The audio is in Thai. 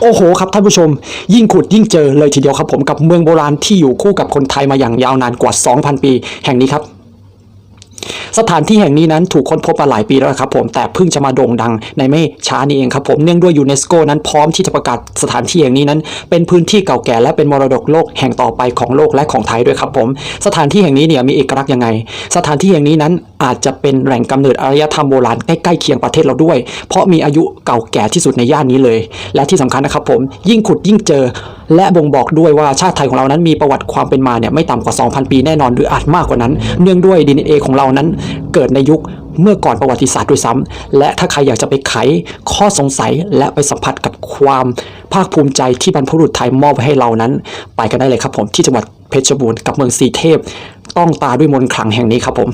โอ้โหครับท่านผู้ชม ยิ่งขุดยิ่งเจอเลยทีเดียวครับผมกับเมืองโบราณที่อยู่คู่กับคนไทยมาอย่างยาวนานกว่า 2,000 ปี แห่งนี้ครับ สถานที่แห่งนี้นั้นถูกค้นพบมาหลายปีแล้วครับผมแต่เพิ่งจะมาโด่งดังในไม่ช้านี้เองครับผมเนื่องด้วยยูเนสโกนั้นพร้อมที่จะประกาศสถานที่แห่งนี้นั้น เป็นพื้นที่เก่าแก่และเป็นมรดกโลกแห่งต่อไปของโลกและของไทยด้วยครับผม สถานที่แห่งนี้เนี่ยมีเอกลักษณ์ยังไง สถานที่แห่งนี้นั้นอาจจะเป็นแหล่งกำเนิดอารยธรรมโบราณใกล้ๆเคียงประเทศเราด้วย เพราะมีอายุเก่าแก่ที่สุดในย่านนี้เลย และที่สำคัญนะครับผมยิ่งขุดยิ่งเจอ และบ่งบอกด้วยว่าชาติไทยของเรานั้นมีประวัติความเป็นมาเนี่ยไม่ต่ำกว่า 2,000 ปีแน่นอนหรืออาจมากกว่านั้น เนื่องด้วย DNA ของเรานั้นเกิดในยุคเมื่อก่อนประวัติศาสตร์ด้วยซ้ำและถ้าใครอยากจะไปไขข้อสงสัยและไปสัมผัสกับความภาคภูมิใจที่บรรพบุรุษไทยมอบไว้ให้เรานั้น ไปกันได้เลยครับผมที่จังหวัดเพชรบูรณ์กับเมืองสีเทพ ต้องตาด้วยมนต์ขลังแห่งนี้ครับผม